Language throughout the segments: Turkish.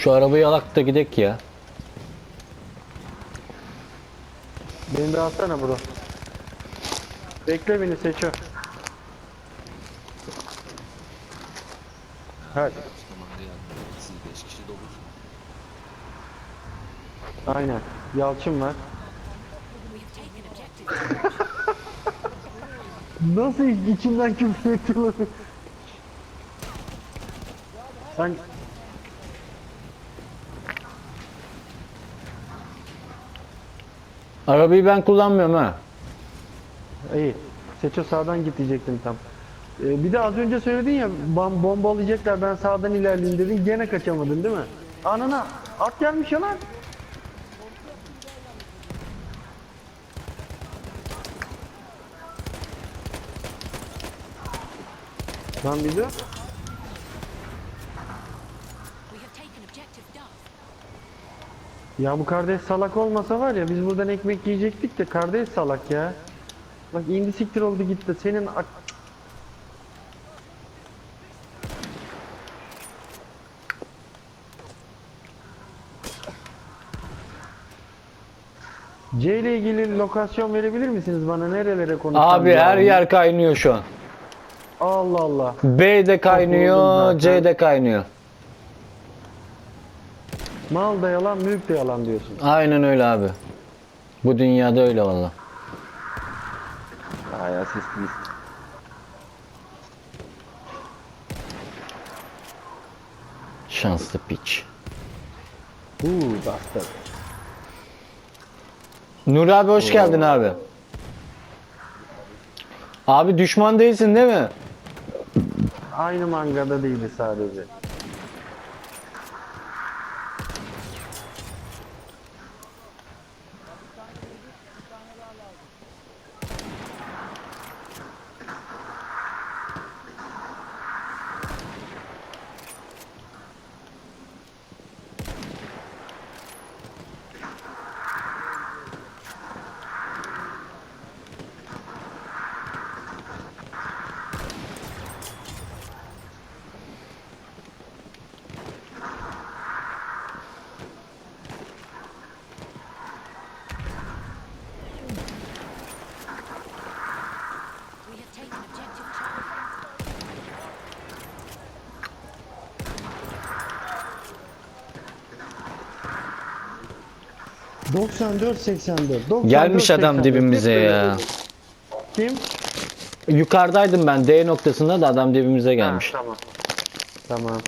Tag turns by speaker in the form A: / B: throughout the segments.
A: Şu arabayı alak da gidek ya.
B: Beni de alsana bro. Bekle beni Seço. Hadi.
C: Zamanında yardım Siz 5 kişi dolur.
B: Aynen. Yalçın var. Nasıl içimden küfür ettiler? Sen
A: Arabayı ben kullanmıyorum ha.
B: iyi. Seço sağdan git diyecektim tam. Ee, bir de az önce söyledin ya bom bombalayacaklar ben sağdan ilerleyeyim dedin gene kaçamadın değil mi? Anana at gelmiş ya lan. Lan bir dur. Ya bu kardeş salak olmasa var ya biz buradan ekmek yiyecektik de kardeş salak ya. Bak indi siktir oldu gitti. Senin ak- C ile ilgili lokasyon verebilir misiniz bana? Nerelere konuşacağım?
A: Abi her yer kaynıyor şu an.
B: Allah Allah.
A: B de kaynıyor. C de kaynıyor.
B: Mal da yalan, mülk de yalan diyorsun.
A: Aynen öyle abi. Bu dünyada öyle valla.
B: Aya sesliyiz.
A: Şanslı piç.
B: Uuu bastard.
A: Nuri abi hoş geldin abi. Abi düşman değilsin değil mi?
B: Aynı mangada değildi sadece. 94 84. 94,
A: Gelmiş adam
B: 84.
A: dibimize
B: Hep böyle
A: ya.
B: oldu. Kim?
A: Yukarıdaydım ben D noktasında da adam dibimize gelmiş.
B: Ha, tamam. Tamam.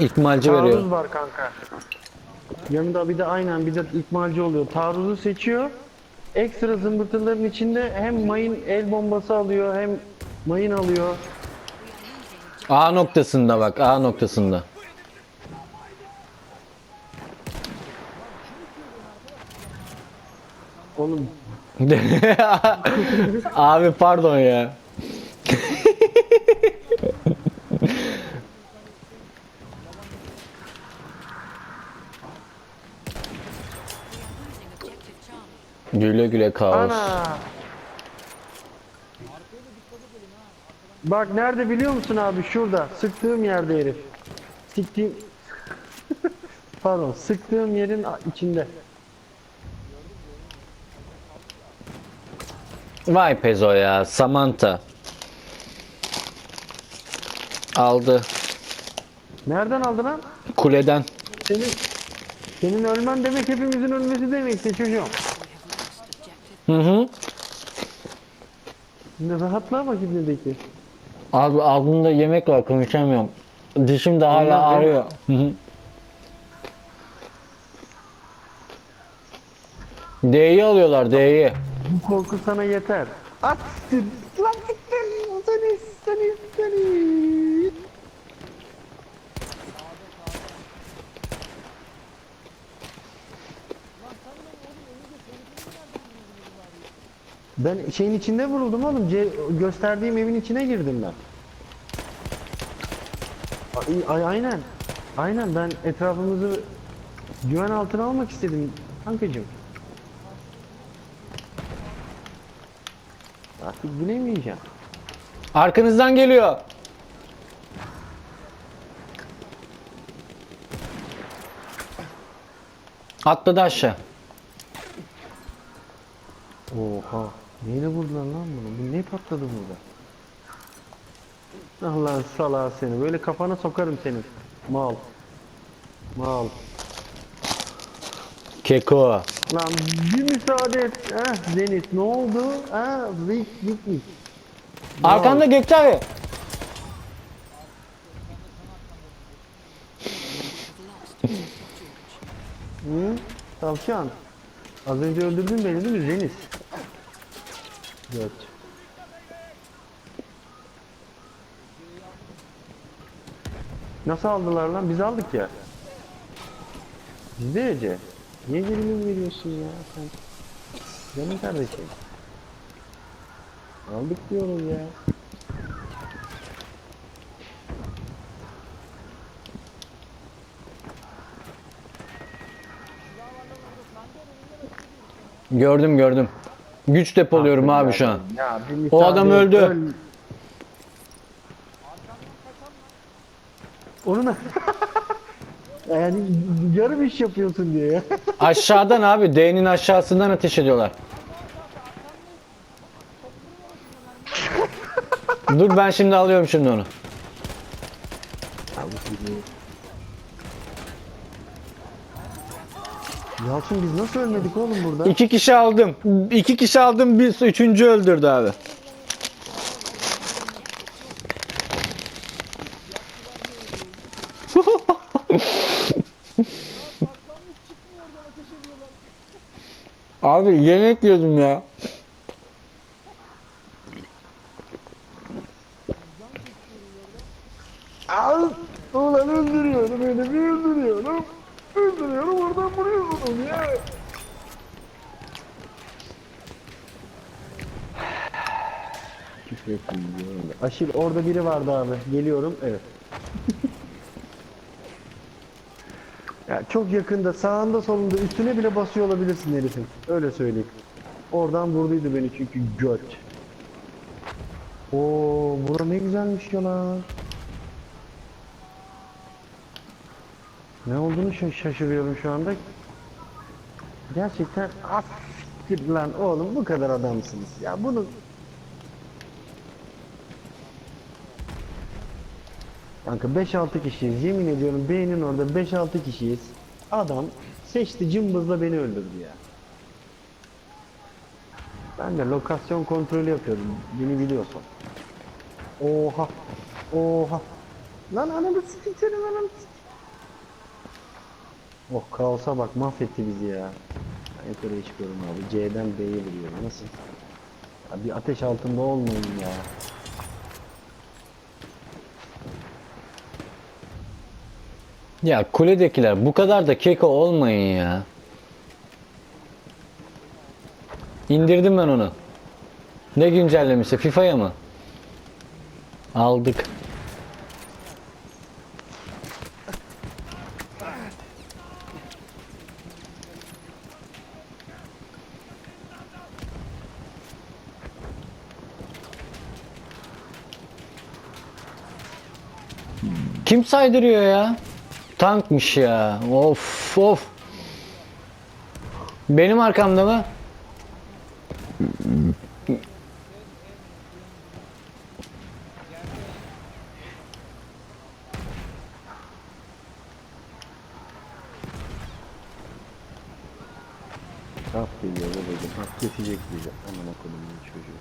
A: İkmalci
B: Taarruz
A: veriyor.
B: var kanka. Yanında bir de aynen bir de ikmalci oluyor. Taarruzu seçiyor. Ekstra zımbırtıların içinde hem mayın el bombası alıyor hem mayın alıyor.
A: A noktasında bak A noktasında.
B: Oğlum
A: Abi pardon ya. Güle güle kaos.
B: ana. Bak nerede biliyor musun abi? Şurada. Sıktığım yerde herif. Siktiğim... Pardon. Sıktığım yerin içinde.
A: Vay Pezo ya. Samantha. Aldı.
B: Nereden aldın lan?
A: Kuleden.
B: Senin senin ölmen demek hepimizin ölmesi demekti çocuğum.
A: Hı hı.
B: Ne rahatla bakayım dedeki.
A: Abi ağzımda yemek var konuşamıyorum. Dişim de hala
B: mi?
A: ağrıyor. Hı hı. D'yi alıyorlar D'yi.
B: Bu korku sana yeter. At! Lan siktir! Seni, seni, seni! Ben şeyin içinde vuruldum oğlum. C gösterdiğim evin içine girdim ben. Ay, ay- aynen. Aynen ben etrafımızı güven altına almak istedim kankacığım. Artık bilemeyeceğim.
A: Arkanızdan geliyor. Atladı aşağı.
B: Oha. Neyle vurdular lan bunu? Bu ne patladı burada? Allah salağı seni. Böyle kafana sokarım seni. Mal. Mal.
A: Keko.
B: Lan bir müsaade et. Heh, Zenit ne oldu? Ha, Rick gitmiş.
A: Arkanda Gökçe
B: Hı? Tavşan. Az önce öldürdün beni değil mi Zenis? 4 Nasıl aldılar lan? Biz aldık ya. Bizde öce. Niye gerilim veriyorsun ya sen? Canım kardeşim. Aldık diyorum ya.
A: Gördüm gördüm. Güç depoluyorum abi şu an.
B: Ya bir
A: O adam öldü.
B: öl- Onu ne? yani yarım iş yapıyorsun diye ya.
A: Aşağıdan abi D'nin aşağısından ateş ediyorlar. Dur ben şimdi alıyorum şimdi onu.
B: Yalçın biz nasıl ölmedik oğlum burada?
A: İki kişi aldım. İki kişi aldım. Bir üçüncü öldürdü abi. abi yemek yiyordum ya.
B: Al! Ulan öldürüyorum beni bir öldürüyorum. Öldürüyorum oradan vuruyorsun ya. Küfür ettim diyorum da. Aşil orada biri vardı abi. Geliyorum. Evet. ya çok yakında sağında solunda üstüne bile basıyor olabilirsin herifin. Öyle söyleyeyim. Oradan vurduydu beni çünkü göt. Oo, bura ne güzelmiş ya lan. Ne olduğunu şa- şaşırıyorum şu anda. Gerçekten az siktir lan oğlum bu kadar adamsınız. Ya bunu Kanka 5-6 kişiyiz. Yemin ediyorum beynin orada 5-6 kişiyiz. Adam seçti cımbızla beni öldürdü ya. Ben de lokasyon kontrolü yapıyorum. Beni biliyorsun. Oha. Oha. Lan ananı sikeceğim ananı sik- Oh kaosa bak mahvetti bizi ya. Yukarıya çıkıyorum abi. C'den B'ye vuruyorum. Nasıl? Ya bir ateş altında olmayın ya.
A: Ya kuledekiler bu kadar da keko olmayın ya. İndirdim ben onu. Ne güncellemişse FIFA'ya mı? Aldık. Saydırıyor ya? Tankmış ya. Of of. Benim arkamda mı?
B: Hak geliyor babacım. Hak kesecek bizi. Aman okudum çocuğu.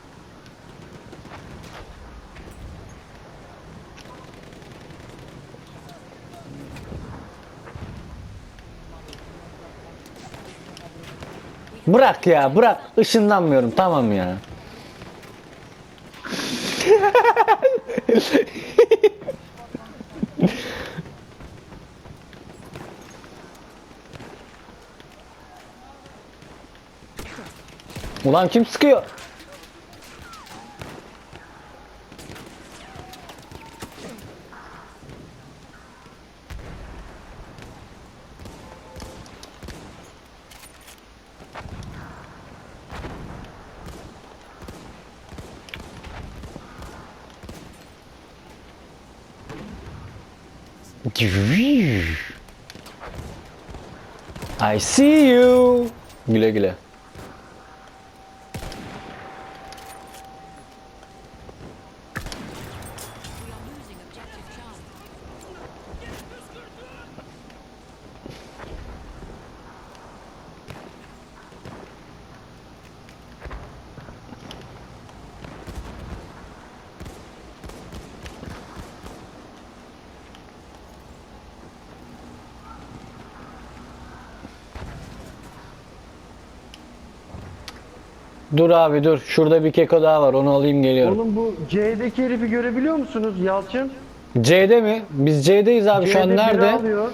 A: Bırak ya bırak. Işınlanmıyorum tamam ya. Ulan kim sıkıyor? I see you. Güle güle. Dur abi dur. Şurada bir keko daha var. Onu alayım geliyorum.
B: Oğlum bu C'deki herifi görebiliyor musunuz Yalçın?
A: C'de mi? Biz C'deyiz abi. Şu an
B: C'de biri
A: nerede?
B: alıyor.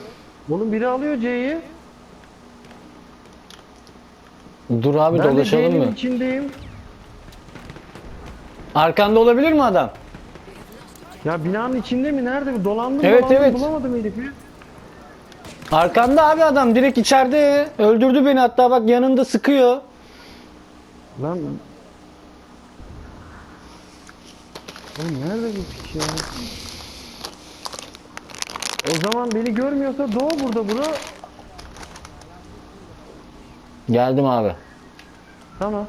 B: Oğlum biri alıyor C'yi.
A: Dur abi
B: Ben
A: dolaşalım mı?
B: içindeyim.
A: Arkanda olabilir mi adam?
B: Ya binanın içinde mi? Nerede bu? Dolandım
A: Evet,
B: dolandım
A: evet.
B: bulamadım herifi.
A: Arkanda abi adam direkt içeride. Öldürdü beni hatta bak yanında sıkıyor.
B: Lan Oğlum nerede piç ya? O zaman beni görmüyorsa doğu burada bro.
A: Geldim abi.
B: Tamam.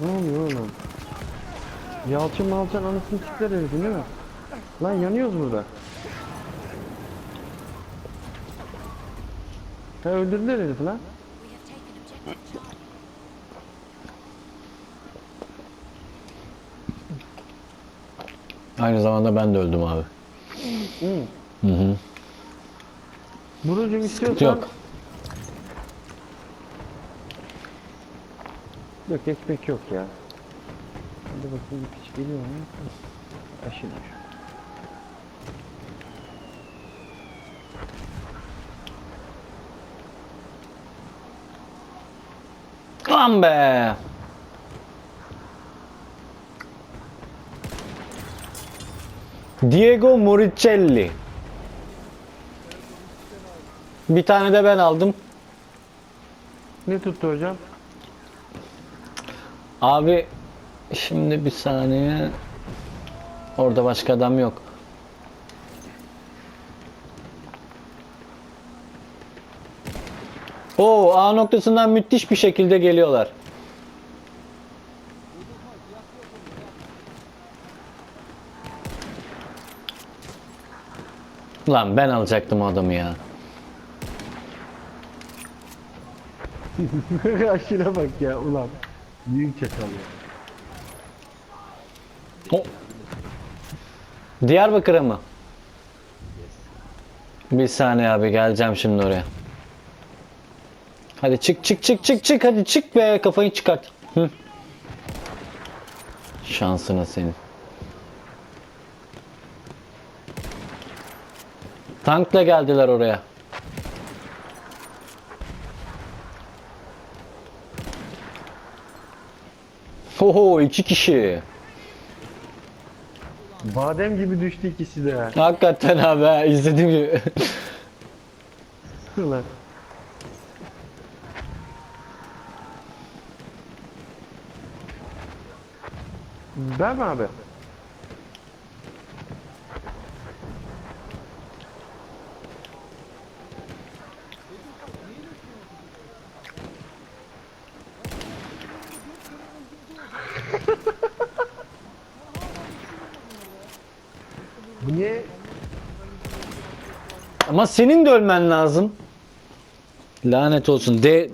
B: Ne oluyor oğlum? Yalçın malçın anasını sikler herifin değil mi? Lan yanıyoruz burada. Ha öldürdüler herifi lan.
A: Aynı zamanda ben de öldüm abi. Hı hı.
B: Burucum istiyorsan...
A: Yok.
B: Yok ekmek yok ya. Hadi bakayım piç geliyor mu? Aşırı.
A: Lan be. Diego Moricelli. Bir tane de ben aldım.
B: Ne tuttu hocam?
A: Abi şimdi bir saniye. Orada başka adam yok. Oo A noktasından müthiş bir şekilde geliyorlar. Lan ben alacaktım adamı ya.
B: Aşırı bak ya ulan. Büyük çakal ya.
A: O. Diyarbakır'a mı? Bir saniye abi geleceğim şimdi oraya. Hadi çık çık çık çık çık hadi çık be kafayı çıkart. Hı. Şansına senin. Tankla geldiler oraya. Oho iki kişi.
B: Badem gibi düştü ikisi de. ha.
A: Hakikaten abi ha, izledim gibi.
B: Ulan. Ben mi abi? Bu niye
A: Ama senin de ölmen lazım. Lanet olsun. D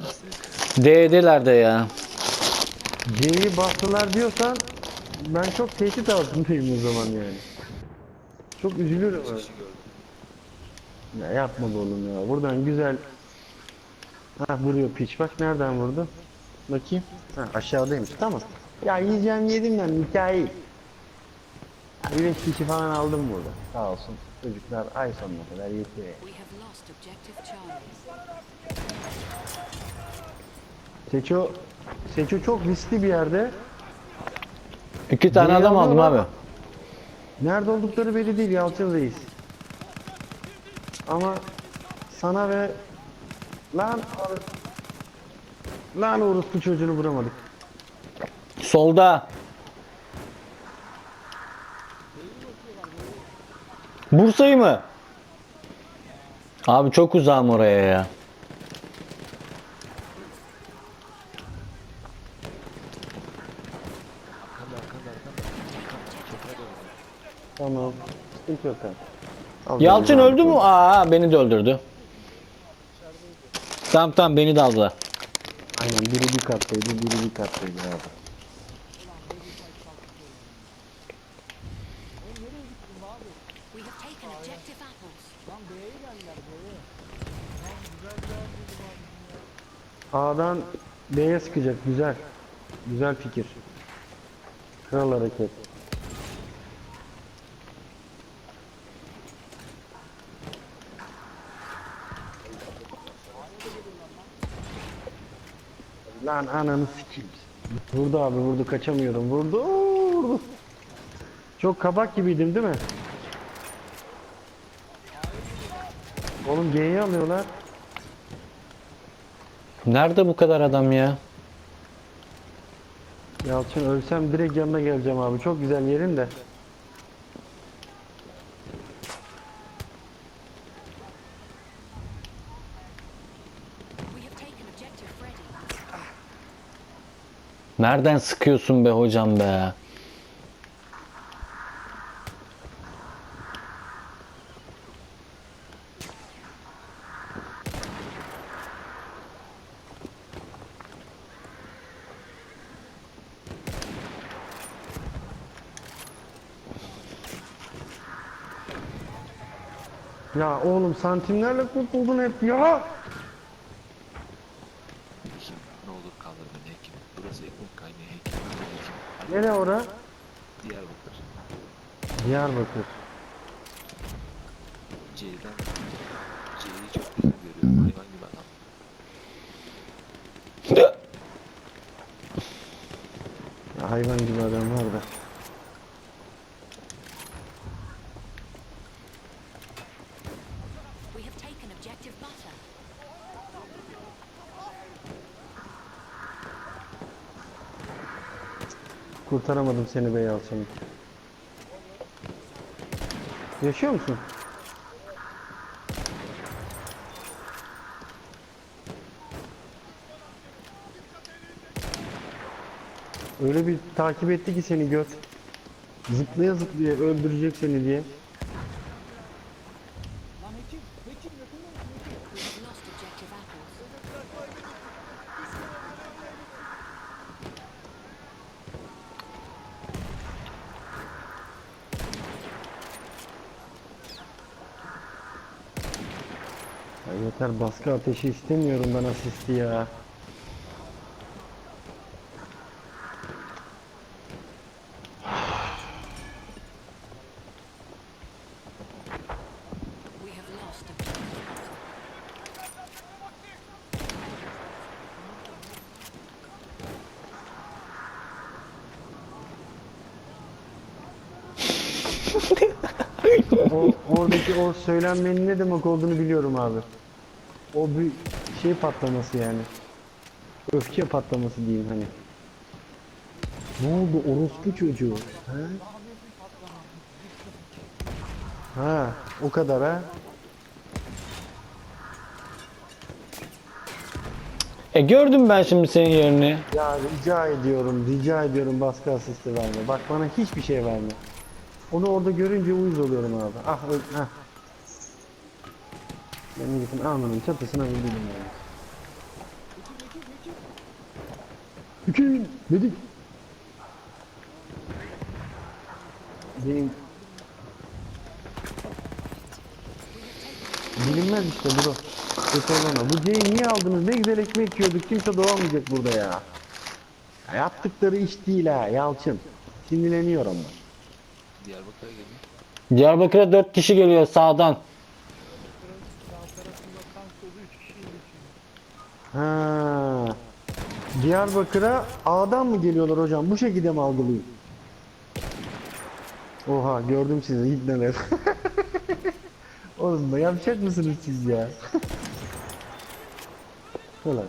A: D'deler de ya.
B: C'yi bastılar diyorsan ben çok tehdit altındayım o zaman yani. Çok üzülüyorum. öyle. Ya yapma be oğlum ya. Buradan güzel Ha vuruyor piç. Bak nereden vurdu? Bakayım. Ha aşağıdaymış. Tamam. Ya yiyeceğim yedim ben hikaye. Bir beş kişi falan aldım burada. Sağ olsun. Çocuklar ay sonuna kadar yetiyor. Seço Seço çok riskli bir yerde.
A: İki tane adam aldım abi.
B: Nerede oldukları belli değil Yalçın Ama sana ve lan lan orospu çocuğunu vuramadık.
A: Solda. Bursa'yı mı? Abi çok uzağım oraya ya.
B: Tamam. Sıkıntı yok abi. Al
A: Yalçın
B: beni,
A: öldü mü? Aa beni de öldürdü. Tamam tamam beni de aldılar.
B: Aynen biri bir kattaydı, biri bir kattaydı abi. A'dan B'ye sıkacak. Güzel. Güzel fikir. Kral hareket. Lan ananı sikeyim. Vurdu abi vurdu kaçamıyorum. Vurdu. Vurdu. Çok kabak gibiydim değil mi? Oğlum G'yi alıyorlar.
A: Nerede bu kadar adam ya?
B: Yalçın ölsem direkt yanına geleceğim abi. Çok güzel yerin de.
A: Nereden sıkıyorsun be hocam be?
B: Ya oğlum santimlerle kurtuldun hep ya. Nere ora?
C: Diyarbakır.
B: Diyarbakır.
C: C'den C'yi çok güzel görüyorum. Hayvan gibi adam.
B: Ya hayvan gibi adam var da.
D: We have taken objective butter.
B: Kurtaramadım seni be Yalçın'ım. Yaşıyor musun? Öyle bir takip etti ki seni göt. Zıplaya zıplaya öldürecek seni diye. Yeter baskı ateşi istemiyorum ben asisti ya. O oradaki o söylenmenin ne demek olduğunu biliyorum abi. O bir şey patlaması yani. Öfke patlaması diyeyim hani. Ne oldu orospu çocuğu? Ha? Ha, o kadar ha.
A: E gördüm ben şimdi senin yerini.
B: Ya rica ediyorum, rica ediyorum baskı asisti verme. Bak bana hiçbir şey verme. Onu orada görünce uyuz oluyorum abi. Ah, ah. Ben gittim almanın çatısına vurdum yani. Hüküm dedik. Benim Bilinmez işte bro. Öteleme. Bu C'yi niye aldınız? Ne güzel ekmek yiyorduk. Kimse doğamayacak burada ya. ya yaptıkları iş değil ha Yalçın. Sinirleniyorum ben.
C: Diyarbakır'a geliyor.
A: Diyarbakır'a 4 kişi geliyor sağdan.
B: Ha. Diyarbakır'a A'dan mı geliyorlar hocam? Bu şekilde mi algılıyor? Oha gördüm sizi gitmeler. Oğlum da yapacak mısınız siz ya? Ulan.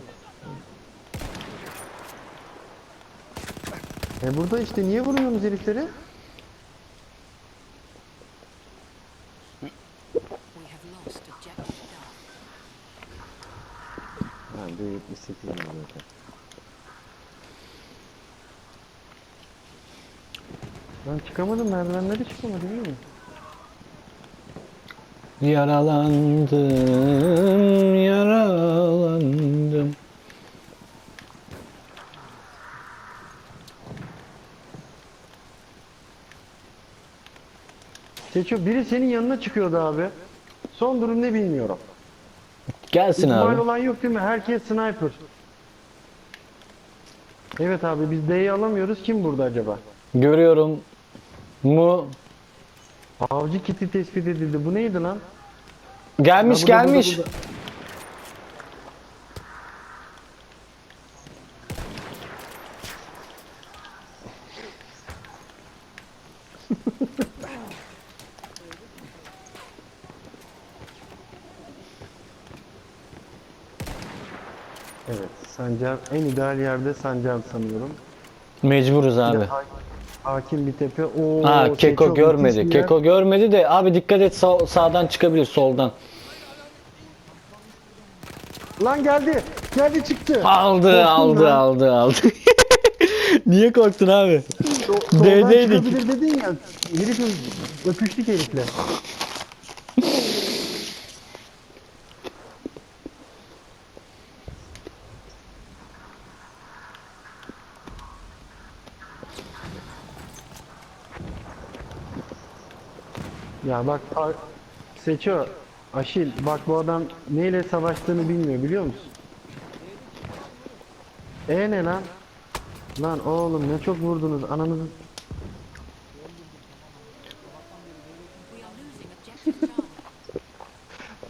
B: E burada işte niye vuruyorsunuz herifleri? anda 78 mi zaten? Ben çıkamadım merdivenleri çıkamadım değil mi?
A: Yaralandım, yaralandım.
B: Seço biri senin yanına çıkıyordu abi. Son durum ne bilmiyorum.
A: Gelsin
B: İhtimal
A: abi.
B: olan yok değil mi? Herkes sniper. Evet abi biz D'yi alamıyoruz. Kim burada acaba?
A: Görüyorum. Mu
B: Avcı kiti tespit edildi. Bu neydi lan?
A: gelmiş
B: Ha, burada, burada,
A: gelmiş.
B: burada. Evet, Sancar en ideal yerde Sancar sanıyorum.
A: Mecburuz
B: Bir
A: abi.
B: ha- Hakim bir tepe. Oo,
A: Ha
B: şey
A: Keko görmedi.
B: bir yer.
A: Keko görmedi de abi dikkat et sağ- sağdan çıkabilir soldan.
B: Lan geldi. Geldi çıktı.
A: Aldı
B: Korktum
A: aldı
B: lan.
A: aldı aldı. Niye korktun abi? D'deydik.
B: dedin ya. Herif öpüştük herifle. Ya bak Seço, Aşil bak bu adam neyle savaştığını bilmiyor biliyor musun? E ne lan? Lan oğlum ne çok vurdunuz ananızı.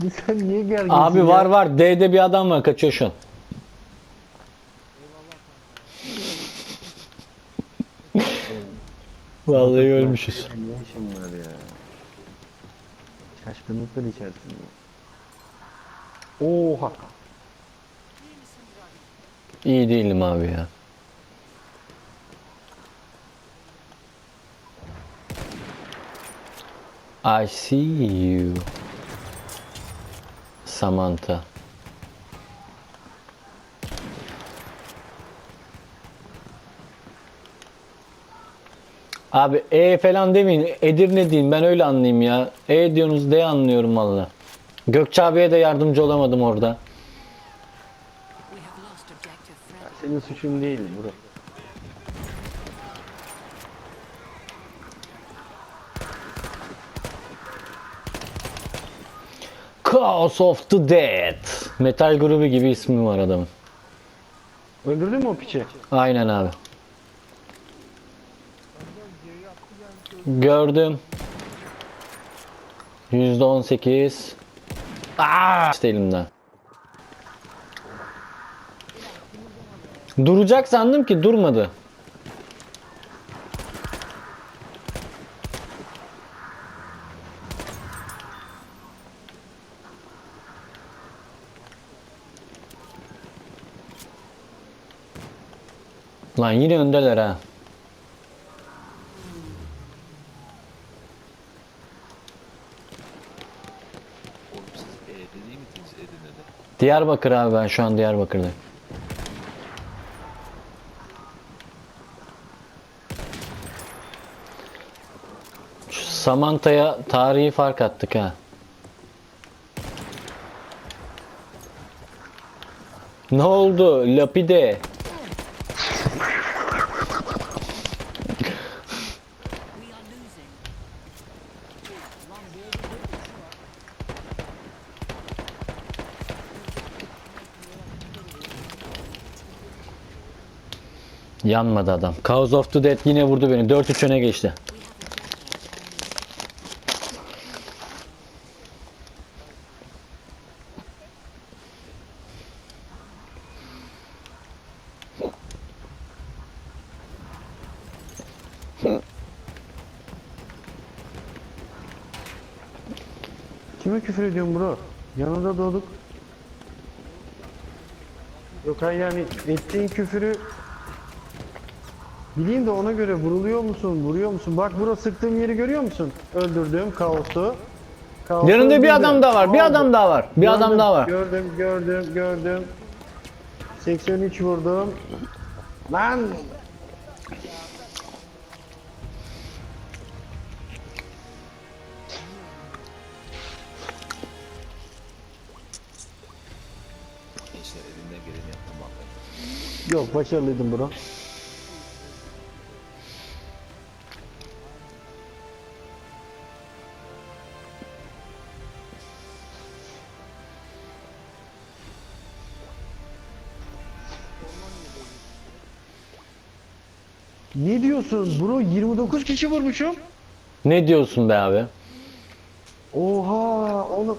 B: Sen niye gerginsin
A: Abi
B: ya?
A: var var D'de bir adam var kaçıyor şu an. Vallahi ölmüşüz.
B: Ne işin var ya? Şaşkınlıklar içerisinde. Oha.
A: İyi değilim abi ya. I see you. Samantha. Abi E falan demeyin. Edirne deyin. Ben öyle anlayayım ya. E diyorsunuz D anlıyorum valla. Gökçe abiye de yardımcı olamadım orada.
B: Senin suçun değil bro.
A: Chaos of the Dead. Metal grubu gibi ismi var adamın.
B: Öldürdün mü o piçi?
A: Aynen abi. Gördüm. Yüzde on sekiz. İşte elimden. Duracak sandım ki durmadı. Lan yine öndeler ha. Diyarbakır abi ben şu an Diyarbakır'dayım. Samantha'ya tarihi fark attık ha. Ne oldu? Lapide. Yanmadı adam. Chaos of the Dead yine vurdu beni. 4-3 öne geçti.
B: Kime küfür ediyorsun bro? Yanında doğduk. Yok hayır yani ettiğin küfürü Bileyim de ona göre vuruluyor musun, vuruyor musun? Bak burada sıktığım yeri görüyor musun? Öldürdüğüm kaosu. kaosu
A: Yanında
B: öldürdüm.
A: bir adam daha var. Bir
B: Oldu.
A: adam daha var. Bir
B: Gördüm, adam
A: daha var.
B: Gördüm, gördüm, gördüm. 83 vurdum. Lan! Yok başarılıydım bro. Ne diyorsun bro 29 kişi vurmuşum.
A: Ne diyorsun be abi?
B: Oha oğlum.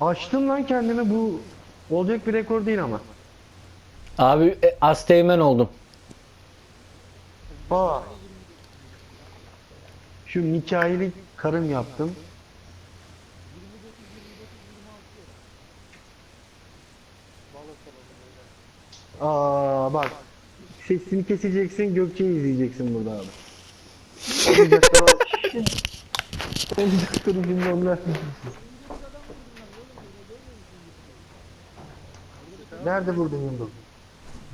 B: Açtım lan kendimi bu olacak bir rekor değil ama.
A: Abi e, Asteğmen oldum.
B: Aa. Şu Mikail'i karım yaptım. Aa bak. Sesini keseceksin, Gökçe'yi izleyeceksin burada abi. Bir dakika dur şimdi onlar. Nerede vurdun yumruğu?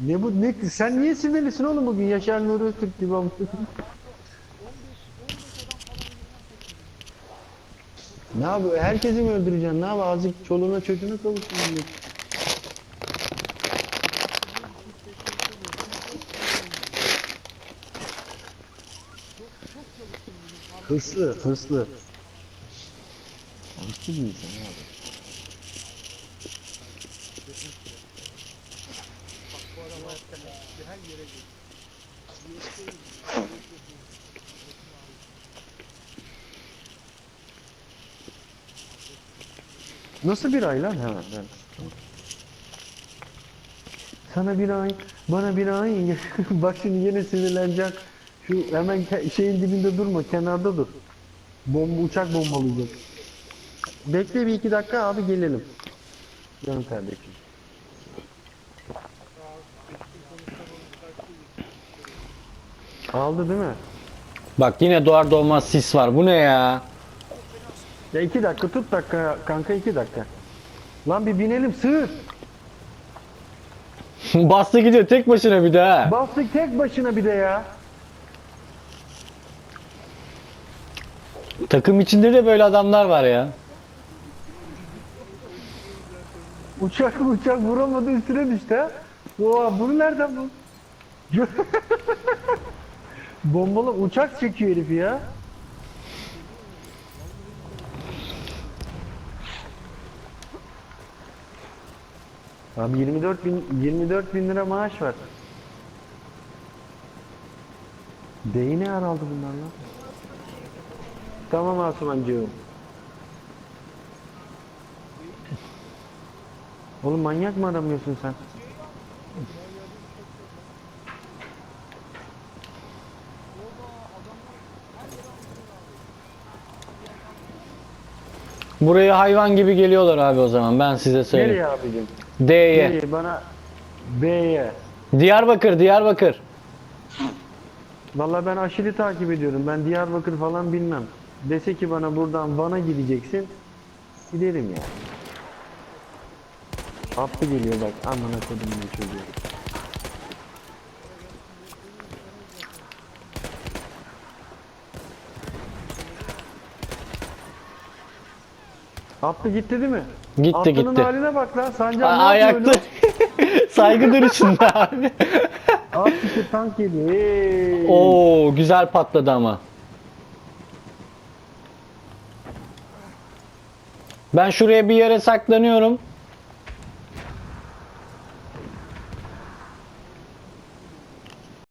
B: Ne bu ne sen niye sinirlisin oğlum bugün Yaşar Nuri Öztürk gibi olmuş. ne yapıyor? Herkesi mi öldüreceksin? Ne yapıyor? Azıcık çoluğuna çocuğuna kavuşsun. Hırslı, hırslı. Hırslı bir insan abi. Nasıl bir ay lan? Ha, ben. Sana bir ay, bana bir ay. Bak şimdi yine sinirleneceksin. Şu hemen şeyin dibinde durma, kenarda dur. Bomba, uçak bombalayacak. Bekle bir iki dakika abi gelelim. Canım kardeşim. Aldı değil mi?
A: Bak yine doğar doğmaz sis var. Bu ne ya?
B: Ya iki dakika tut dakika kanka iki dakika. Lan bir binelim sığır.
A: Bastı gidiyor tek başına bir daha.
B: Bastık tek başına bir de ya.
A: Takım içinde de böyle adamlar var ya.
B: Uçak uçak vuramadı üstüne düştü ha. Oha bunu nereden bu? Bombalı uçak çekiyor herif ya. Abi 24 bin 24 bin lira maaş var. Deği ne aldı bunlar lan? Tamam Asumancığım. Oğlum manyak mı aramıyorsun sen?
A: Buraya hayvan gibi geliyorlar abi o zaman ben size söyleyeyim.
B: Nereye abicim?
A: D'ye.
B: Nereye? Bana B'ye.
A: Diyarbakır, Diyarbakır.
B: Vallahi ben aşırı takip ediyorum. Ben Diyarbakır falan bilmem. Dese ki bana buradan Van'a gideceksin. Giderim ya. Abdü geliyor bak. Amına kodum ne çocuğu. Abdü gitti değil mi?
A: Gitti,
B: Abdü'nün
A: gitti.
B: haline bak lan. Sancak
A: A- ayakta. Saygı duruşunda abi.
B: Abdü tank geliyor. Hey.
A: Oo güzel patladı ama. Ben şuraya bir yere saklanıyorum.